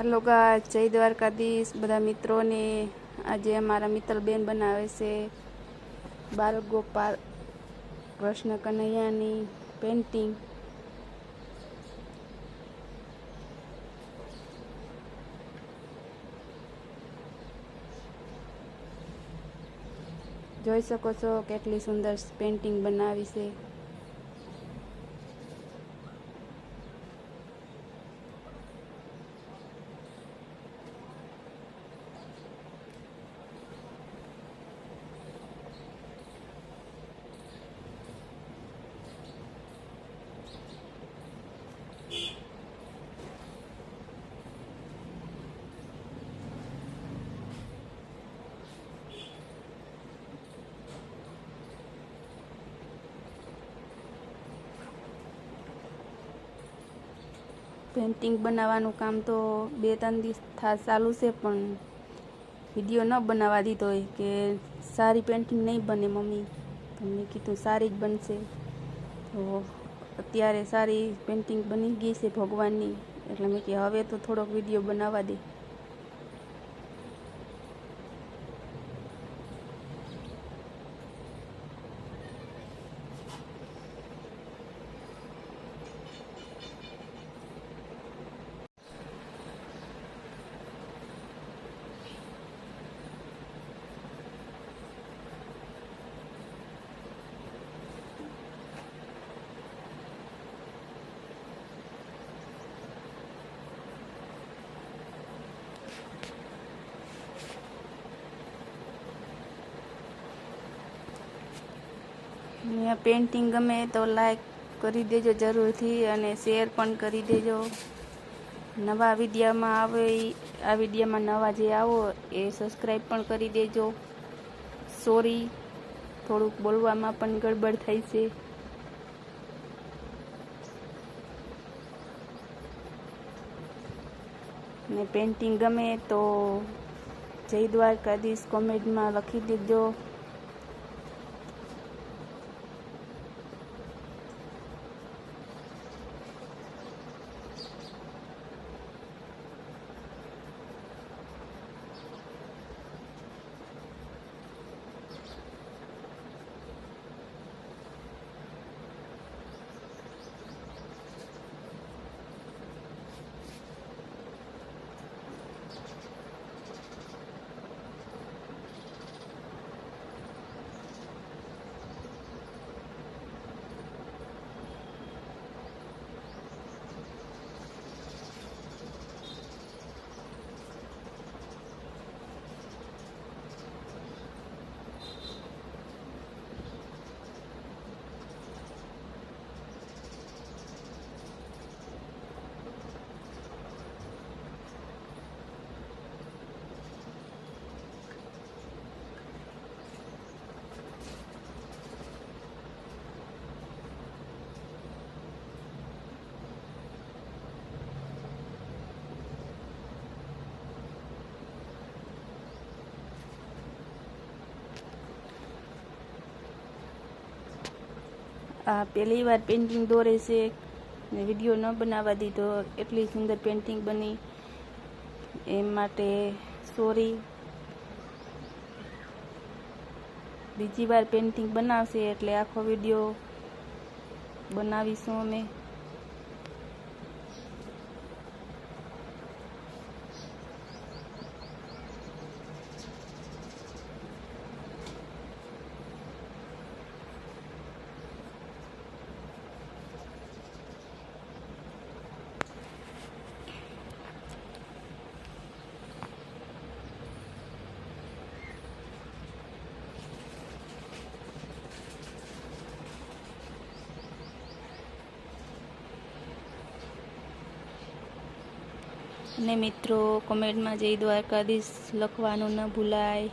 Hello ગા જય દ્વારકાધીશ. બધા મિત્રોને આજે અમારા મિત્તલબેન બનાવે છે બાલ ગોપાલ કૃષ્ણ કનૈયાની પેન્ટિંગ જોઈ શકો છો કેટલી સુંદર પેન્ટિંગ બનાવી છે. પેન્ટિંગ બનાવવાનું કામ તો બે ત્રણ દિવસ ચાલુ છે, પણ વીડિયો ન બનાવવા દીધો હોય કે સારી પેન્ટિંગ નહીં બને મમ્મી. મેં કીધું સારી જ બનશે. તો અત્યારે સારી પેન્ટિંગ બની ગઈ છે ભગવાનની. એટલે મેં કે હવે તો થોડોક વીડિયો બનાવવા દે. આ પેન્ટિંગ ગમે તો લાઈક કરી દેજો જરૂરથી અને શેર પણ કરી દેજો. નવા વિડીયામાં આવે આ વિડીયામાં નવા જે આવો એ સબસ્ક્રાઈબ પણ કરી દેજો. સોરી થોડુંક બોલવામાં પણ ગડબડ થઈ છે. ને પેન્ટિંગ ગમે તો જય દ્વારકાધીશ કોમેન્ટમાં લખી દેજો. આ પહેલી વાર પેન્ટિંગ દોરે છે ને વીડિયો ન બનાવવા દીધો, એટલી સુંદર પેન્ટિંગ બની. એ માટે સોરી બીજી વાર પેન્ટિંગ બનાવશે એટલે આખો વીડિયો બનાવીશું અમે. અને મિત્રો કોમેન્ટમાં જય દ્વારકાધીશ લખવાનું ન ભૂલાય.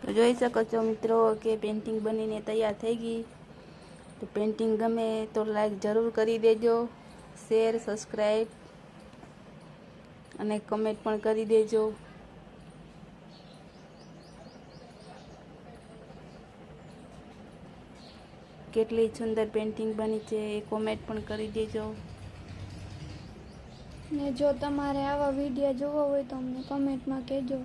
તો જોઈ શકો છો મિત્રો કે પેન્ટિંગ બનીને તૈયાર થઈ ગઈ. તો પેન્ટિંગ ગમે તો લાઈક જરૂર કરી દેજો શેર સબસ્ક્રાઈબ અને કમેન્ટ પણ કરી દેજો. કેટલી સુંદર પેન્ટિંગ બની છે એ કોમેન્ટ પણ કરી દેજો. ને જો તમારે આવા વીડિયો જોવો હોય તો અમને કમેન્ટમાં કહેજો.